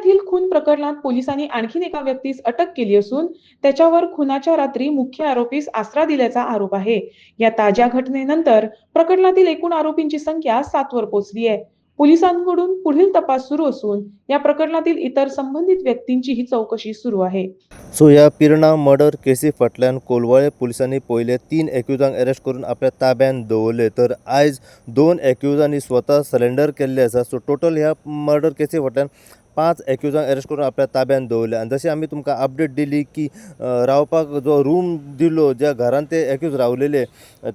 पुण्यातील खून प्रकरणात पोलिसांनी आणखीन एका व्यक्तीस अटक केली असून त्याच्यावर खुनाच्या रात्री मुख्य आरोपीस आसरा दिल्याचा आरोप आहे. या ताज्या घटनेनंतर प्रकरणातील एकूण आरोपींची संख्या सातवर पोहोचली आहे. पोलिसांकडून पुढील तपास सुरू असून या प्रकरणातील इतर संबंधित व्यक्तींचीही चौकशी सुरू आहे. सो या पिरणा मर्डर केसी फाटल्यान कोलवाळे पोलिसांनी पहिले तीन एक्युजांक अरेस्ट करून आपल्या ताब्यात दवरले. तर आयज दोन एक्युजांनी स्वतः सरेंडर केल्ले आसा. सो टोटल ह्या मर्डर केसी फाटल्यान पांच एक्युजांक अरेस्ट करून आपल्या ताब्यात दवरले आनी जशें आमी तुमकां अपडेट दिली की रावपाक जो रूम दिलो ज्या घरान ते एक्यूज रावलेले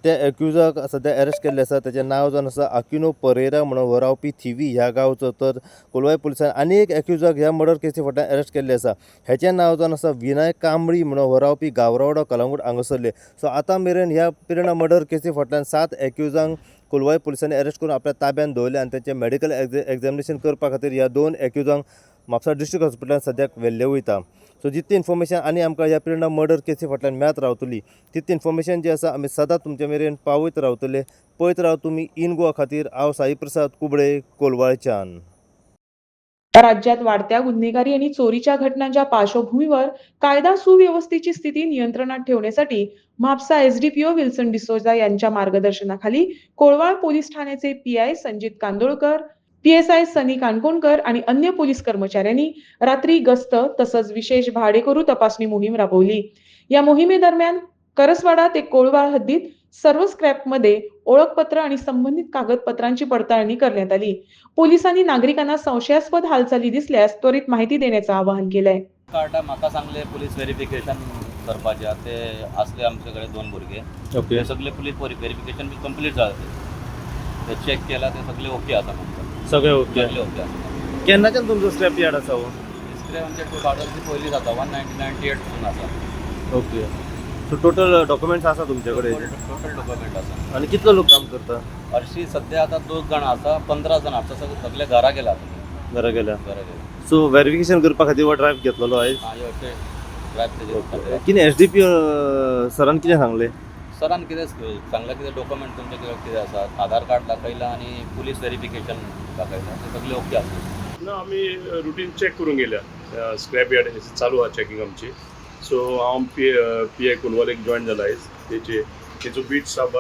त्या एक्युजाक सद्या अरेस्ट केल्ले आसा तेचें नांव जावन आसा अकिनो परेरा म्हणून हो रावपी थिवी ह्या गांवचो. तर कोलवाय पुलिसान आनी एक एक्युजाक ह्या मर्डर केसी फाटल्यान अरेस्ट केल्ले आसा हेचें नांव जावन आसा विनायक कांबळी म्हणून हो रावपी गावरावडो कलंगूट हांगासरले सो आतां मेरेन ह्या पिरणा मर्डर केसी फाटल्यान सात एक्युजांक कोलवाय पुलिसांनी अरेस्ट करून आपल्या ताब्यात दवरले आनी तेचें मेडिकल एक्झामिनेशन करपा खातीर ह्या दोन एक्युजांक म्हापसा डिस्ट्रिक्ट हॉस्पिटलांत सद्याक व्हेल्ले वयता. सो जितली इन्फॉर्मेशन आनी आमकां ह्या पिरणा मर्डर केसी फाटल्यान मेळत रावतली तितली इन्फॉर्मेशन जी आसा आमी सदांच तुमचे मेरेन पावयत रावतले. पळयत राव तुमी इन गोवा खातीर हांव साई प्रसाद कुबडे कोलवाळच्यान. राज्यात वाढत्या गुन्हेगारी आणि चोरीच्या घटनांच्या पार्श्वभूमीवर कायदा सुव्यवस्थेची स्थिती नियंत्रणात ठेवण्यासाठी म्हापसा एसडीपीओ विल्सन डिसोजा यांच्या मार्गदर्शनाखाली कोळवाळ पोलीस ठाण्याचे P I Sanjit Kandolkar P S I Sunny Kankonkar आणि अन्य पोलीस कर्मचाऱ्यांनी रात्री गस्त तसंच विशेष भाडेकरू तपासणी मोहीम राबवली. या मोहिमेदरम्यान करसवाडा ते कोळवाळ हद्दीत सर्व स्क्रॅपमध्ये ओळखपत्र आणि संबंधित कागदपत्रांची पडताळणी करण्यात आली. पोलिसांनी नागरिकांना संशयास्पद हालचाली दिसल्यास त्वरित माहिती देण्याचं आवाहन केलंय. कार्डा म्हाका सांगले पुलीस व्हेरिफिकेशन करपाचें. ते आसले आमचे कडेन दोन भुरगे. ओके. सगळे पुलीस व्हेरिफिकेशन बी कंप्लीट जाले ते. चेक केला ते सगळे ओके म्हणटा सगळे ओके सगळे ओके आसा केन्नाच्यान तुमचो स्क्रॅप यार्ड आसा हो तिसरे म्हणजे टू थावजंड पयलीं जाता वन नायन्टी नायन्टी एटपासून आसा ओके. सो टोटल डॉक्युमेंट्स आसा तुमचे कडेन टोटल डॉक्युमेंट आसा आनी कितलो लोक काम करता? हरशी सध्या आतां दोन जाणां आसा पंदरा जाणां आसा सगळे सगळे घरा गेला घरा गेल्या घरा गेला. सो व्हेरिफिकेशन करपा खातीर हो ड्रायव्ह घेतलेलो आयज हां अशें ड्रायव्ह तेजेर कितें एस डी पी सरान कितें सांगलें? सरान कितें सांगलां? कितें डॉक्युमेंट तुमचे कितें कितें आसा आधार कार्ड दाखयलां आनी पुलीस व्हेरिफिकेशन दाखयलां ते सगळे ओके आसा ना आमी रुटीन चॅक करून गेल्या. स्क्रॅप यार्ड चालू आहा चॅकिंग आमची. सो हांव पी पी आय कोनवालेक जॉयन जाला आयज तेचे तेचो बीट स्टाफ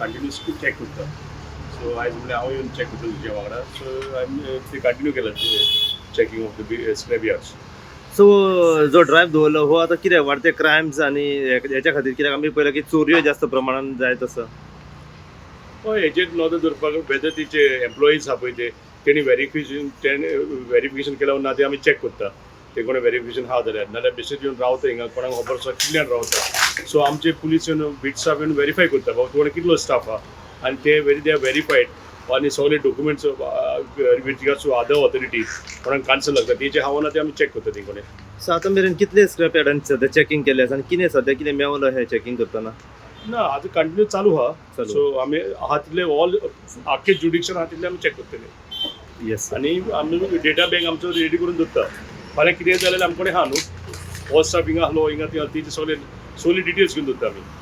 कंटिन्युअसली चॅक करता सो आयज म्हणल्यार हांव येवन चॅक करता तुजे वांगडा सो हांवें ते कंटिन्यू केला checking of the scrap yards so जो ड्रायव्ह दवरलो हो आतां कितें वाडते क्रायम्स आनी हेच्या खातीर कित्याक आमी पळयलां की चोरयो जास्त प्रमाणान जाय तसं. हय हेजेर नोंद दवरपाक वेदर तिचे एम्प्लॉईज आहा पळय ते तेणी व्हेरिफिकेशन तेणे व्हेरिफिकेशन केल्या ना ते आमी चॅक करता ते कोणी व्हेरिफिकेशन आहा जाल्यार नाल्यार बेश्टेच येवन रावता हिंगा कोणाक खबर आसा कितल्यान रावता सो आमचे पुलीस येवन बीट स्टाफ येवन व्हेरीफाय करता बाबा कोणी कितलो स्टाफ आहा आनी ते वेरी दे आर व्हेरीफायड आनी सगळे डॉक्युमेंट्स विथ अदर ऑथॉरिटीज कोणाक कॅन्सल लागता तेजे हांव ना ते आमी चॅक करता ती कोणी सो आतां मेरेन कितले स्क्रॅप यार्डांनी सद्या चॅकिंग केलें आसा आनी कितें सद्या कितें मेवलो हे चॅकिंग करतना? ना आतां कंटिन्यू चालू आहा चालू. सो आमी आहा तितले ऑल आख्खे जुडिक्शन आहा तितले आमी चॅक करतले येस आणि आमी डेटा बँक आमचो रेडी करून दवरता फाल्यां कितें जाल्यार आमकडे आहा न्हू हो स्टाफ हिंगा आहलो हिंगा ती- तिचे सगळे सगळे डिटेल्स घेवन दवरता आमी